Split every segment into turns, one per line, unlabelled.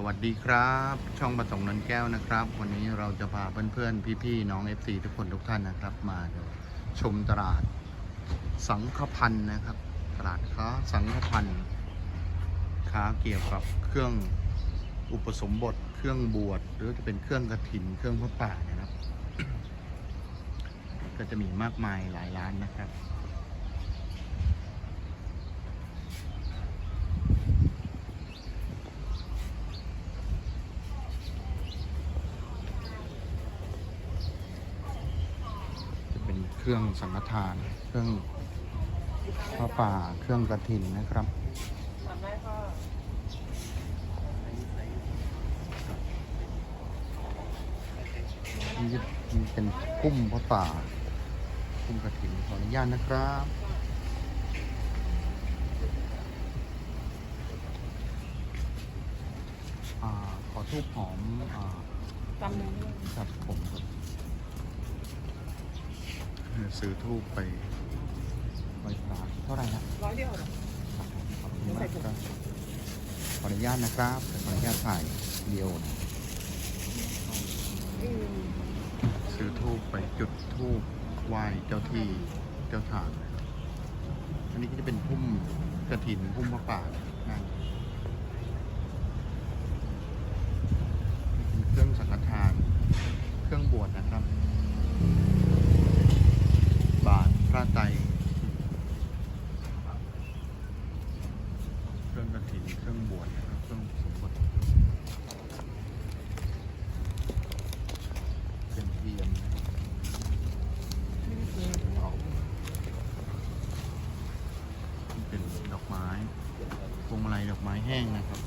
สวัสดีครับ ช่องประสงค์นนแก้วนะครับ วันนี้เราจะพาเพื่อนๆ พี่ๆ น้อง FC ทุกคนทุกท่านนะครับ มาชมตลาดสังฆพันธ์นะครับ ตลาดค้าสังฆพันธ์ค้าเกี่ยวกับเครื่องอุปสมบท เครื่องบวชหรือจะเป็นเครื่องกระถินเครื่องพระป่านะครับ ก็จะมีมากมายหลายร้านนะครับ จะเป็นเค รื่องสังฆทาน เครื่องพระป่า เครื่องกระถินนะครับนี่จะนี่เป็นพุ่มพระป่าพุ่มกระถินขออนุญาตนะครับอ่าขอทูบหอมอ่า
ตำนึงด้วย
ครับผมครับ เออซื้อทูบไปไว้พระเท่าไหร่นะ
ร้อยเดียวเหรอ
ครับผมขอบคุณมากครับขออนุญาตนะครับขออนุญาตถ่ายวิดีโอนะ
อืม
ซื้อทูบไปจุดทูบไหว้เจ้าที่เจ้าทางนะครับอันนี้ก็จะเป็นพุ่มกระถินพุ่มพระป่านะเป็นเครื่องสังฆทาน เครื่องบวชนะครับบาทพระไตรเครื่องกระถินเครื่องบวชนะครับเครื่องสมบทเป็นเทียนนะครับเอานี่เป็นดอกไม้พวงมาลัยดอกไม้แห้งนะครับ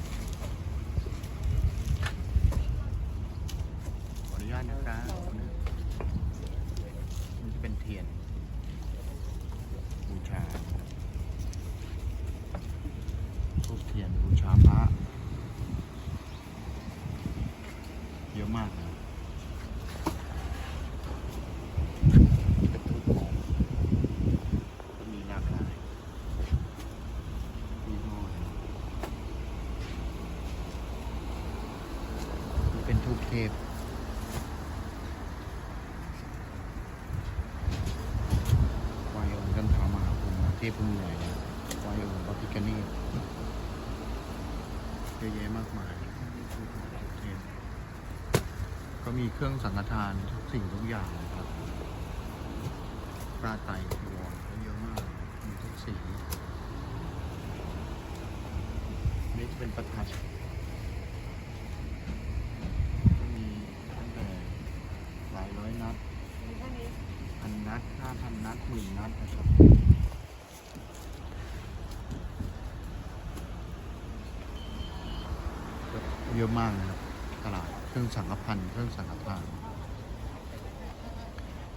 ขออนุญาตนะครับนี่จะเป็นเทียน บูชาทูบเทียนบูชาพระเยอะมากนะเป็นทูบหอมก็มีหลากหลายยี่ห้อนะนี่ เป็นทูบเทพวายองค์กันถามาภูมิเทพภูมิใหญ่วายองค์พระพิฆเนศเยอะแยะมากมาย ก็มีเครื่องสังฆทานทุกสิ่งทุกอย่างนะครับปราไตรจีวรก็เยอะมาก มีทุกสี นี่จะเป็นประทัดก็มีตั้งแต่หลายร้อยนัด
มีแค่นี้
พันนัดห้า พันนัดหมื่นนัดนะครับเยอะมากนะครับตลาดเครื่องสังฆพันธ์เครื่องสังฆทาน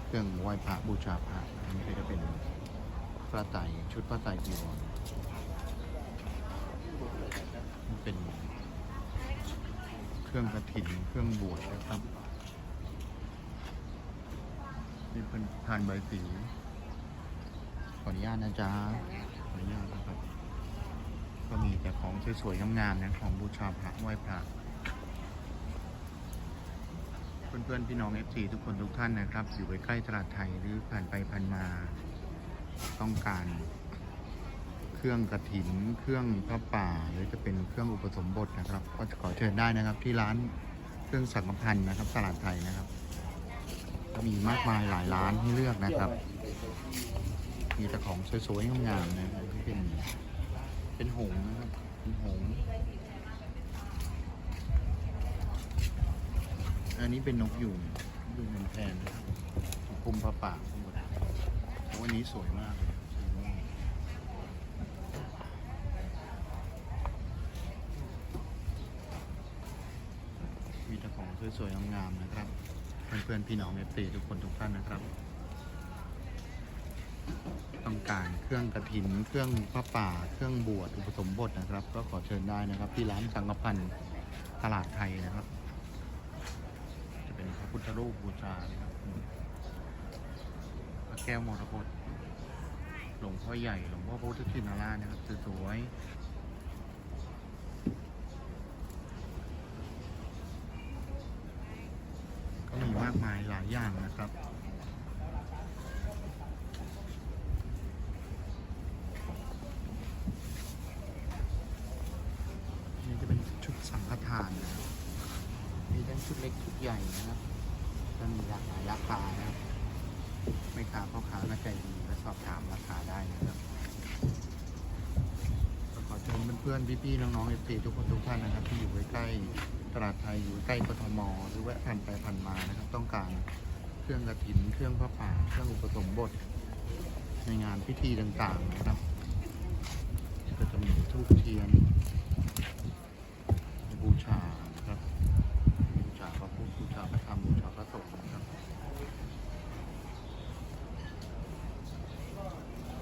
เครื่องไหว้พระบูชาพระอันนี้ก็จะเป็นพระไตรชุดพระไตรจีวรนี่เป็นเครื่องกระถิ่นเครื่องบวชนะครับนี่เป็นทานใบสี ขออนุญาตนะจ๊ะขออนุญาตนะครับ ก็มีแต่ของสวยๆงามๆนะของบูชาพระไหว้พระเพื่อนๆพี่น้องเอฟซีทุกคนทุกท่านนะครับ อยู่ใกล้ตลาดไทยหรือผ่านไปผ่านมา ต้องการเครื่องกระถิน เครื่องพระป่า หรือจะเป็นเครื่องอุปสมบทนะครับ ก็ขอเชิญได้นะครับ ที่ร้านเครื่องสังฆพันธ์นะครับตลาดไทยนะครับ ก็มีมากมายหลายร้านให้เลือกนะครับ มีแต่ของสวยๆงามๆนะครับที่เป็นเป็นหงนะครับเป็นหงอันนี้เป็นนกยูงยูงเป็นแพนนะครับคุมปลาปาทั้งหมดโอ้อันนี้สวยมากเลยสวยมากมีแต่ของสวยๆงามๆนะครับ เพื่อนๆพี่น้องเอฟซีทุกคนทุกท่านนะครับ ต่างเครื่องกระถิน เครื่องพระป่า เครื่องบวช อุปสมบทนะครับ ก็ขอเชิญได้นะครับ ที่ร้านสังกพันตลาดไทยนะครับ จะเป็นพระพุทธรูปบูชานะครับพระแก้วมรกตหลวงพ่อใหญ่ หลวงพ่อพุทธชินาราชนะครับสวยๆก็มีมากมายหลายอย่างนะครับานมีทั้งชุดเล็กชุดใหญ่นะครับก็มีหลากหลายราคานะครับไม่ค้าพ่อค้าก็ใจดีและสอบถามราคาได้นะครับขอเชิญเพื่อนๆพี่ๆน้องๆเอฟซีทุกคนทุกท่านนะครับ ที่อยู่ใกล้ตลาดไทยอยู่ใกล้กทมหรือแวะผ่านไปผ่านมานะครับ ต้องการเครื่องกระถิน เครื่องพระป่าเครื่องอุปสมบท ในงานพิธีต่างๆนะครับ ก็จะมีทูบเทียน บูชานะครับ บูชาพระพุทธบูชาพระธรรมบูชาพระสงฆ์นะครับ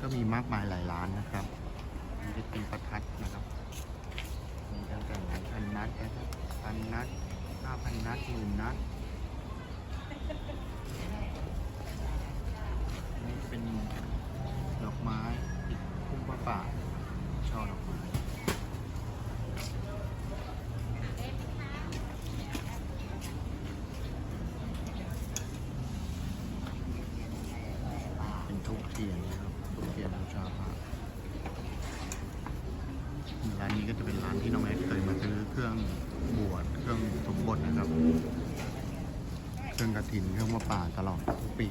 ก็ มากมายหลายร้านนะครับมีได้เป็นประทัดนะครับมีตั้งแต่หลายพันนัดนะครับพันนัดห้าพันนัดหมื่นนัดนี่เป็นดอกไม้ติดพุ่มพระป่าช่อดอกไม้ เป็นทุกเทียนนะครับทุกเทียนบูชาพระร้านนี้ก็จะเป็นร้านที่น้องแอดเคยมาซื้อเครื่องบวชเครื่องสมบทนะครับ เค รื่องกระถินเครื่องมะป่าตลอดทุกปี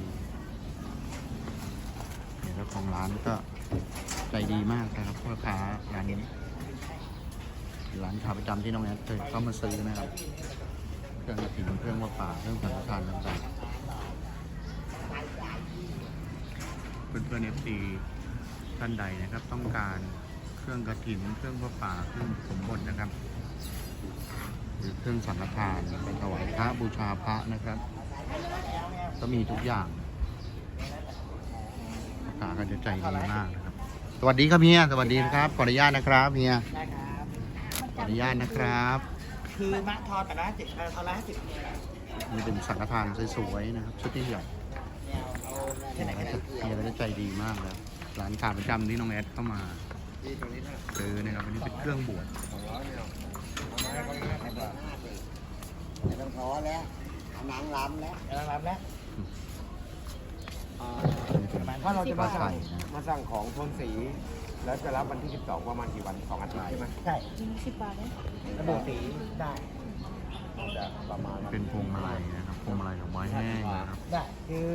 เนี่ยเจ้าของร้านก็ใจดีมากนะครับพ่อค้าร้านนี้ร้านขาประจำที่น้องแอดเคยเข้ามาซื้อนะครับเครื่องกระถินเครื่องมะป่าเครื่องสังฆทานต่างๆเพื่อนๆเอฟซีท่านใดนะครับ ต้องการเครื่องกระถินเครื่องพระป่าเครื่องสมบทนะครับ หรือเครื่องสังฆทานเป็นถวายพระบูชาพระนะครับ ก็มีทุกอย่างพระกาก็จะใจดีมากนะครับ สวัสดีครับเฮียสวัสดีครับขออนุญาตนะครับเฮีย
ได้ครับ
ขออนุญาตนะครับ
คือมะทอแต่ละห้าสิบทอละห้าสิบ
นี่เป็นสังฆทานสวยๆนะครับชุดที่ใหญ่
ที่ไหน
เฮี
ก็
ย
จะ
ก็จะใจดีมากแล้วร้านขาประจำที่น้องแอดเข้ามา
ที่ตรงนี้นะ
ซื้อนะครับอันนี้เป็นเครื่องบวช
สองร้อยเนี่ยไม่ต้องท้อแล้ว หนังล้ำแล้วหนังล้ำแล้วถ้าเราจะมาสั่งมาสั่งของโทนสี แล้วจะรับวันที่ 12 ประมาณกี่วันสองอาทิตย์ใช่ไหมใช่
สิบบาทเลย
ระบุสีได้ จะประมาณ
เป็นพวงมาลัยนะครับพวงมาลัยดอกไม้แห้งนะครับ
ได้คือ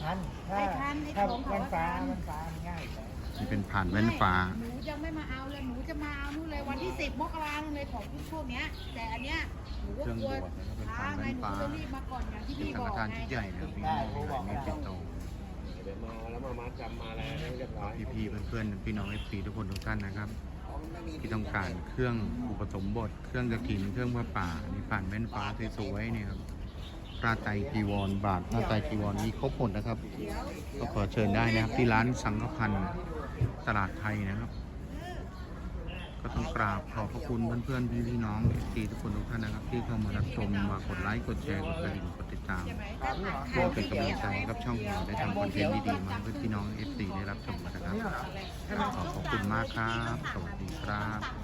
ทันถ้า
ไอ้ทันไอ้
ถ้า
ของเขา
แว่นฟ้า
ทัน
แว่นฟ้ามันง่ายกว่า
นี่เป็นผ่านแว่นฟ้า
หนูยังไม่มาเอาเลยหนูจะมาเอานู่นเลยวันที่สิบมกราเลยของช่วงเนี้ย แต่อันเนี้ยหนูก็
เครื่อง
กลั
บ
ว
วชนะครับเป็น
ช้า
ผ่าน
ไง
แว่น
หนู
ฟ้า
ก็รีบมาก่อนอย่างที่
เป็น
พี่
สัง
บ
ฆ
อก
ทาน
ไง
ชุดใหญ่นะครับพี่
ได้
น้อง
ผมบอก
มี
แล้ว
ปิดโต
เดี๋ยวมาแล้วมามัดจำมาอะไรให้เรียบร้อย
พี่ๆเพื่อนๆพี่น้องเอฟซีทุกคนทุกท่านนะครับ ที่ต้องการเครื่องอุปสมบท เครื่องกระถินเครื่องพระป่านี่ผ่านแว่นฟ้าสวยๆเนี่ยครับพระไตรจีวรบาทพระไตรจีวรมีครบหมดนะครับ ก็ขอเชิญได้นะครับที่ร้านสังฆพันธ์ ตลาดไทยนะครับ ก็ต้องกราบขอบพระคุณเพื่อนๆ พี่ๆน้องทีทุกคนทุกท่านนะครับ ที่เข้ามารับชมมากดไลค์กดแชร์กดกระดิ่งกดติดตาม
ใช่ไหม
เพื่อเป็นกำลังใจให้กับช่องของเราได้ทำคอนเทนต์ดีๆมาเพื่อพี่น้องเอซีได้รับชมนะครับขอบพระคุณมากครับสวัสดีครับ